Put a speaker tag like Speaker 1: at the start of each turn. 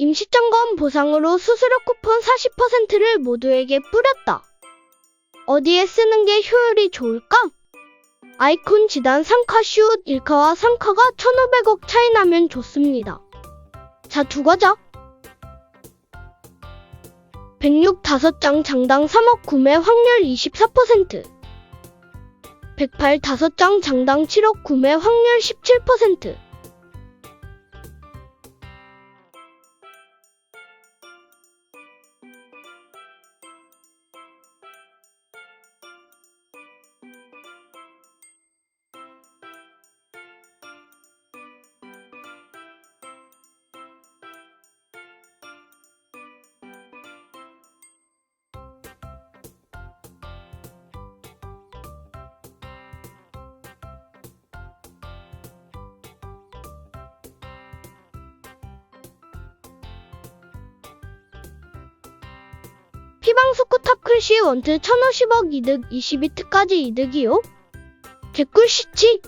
Speaker 1: 임시점검 보상으로 수수료 쿠폰 40%를 모두에게 뿌렸다. 어디에 쓰는 게 효율이 좋을까? 아이콘 지단 3카 슛 1카와 3카가 1,500억 차이 나면 좋습니다. 자, 두 과자. 106 5장 장당 3억 구매 확률 24%. 108 5장 장당 7억 구매 확률 17%. 피방스쿠 타클시 원트 1050억 이득 22트까지 이득이요? 개꿀 시치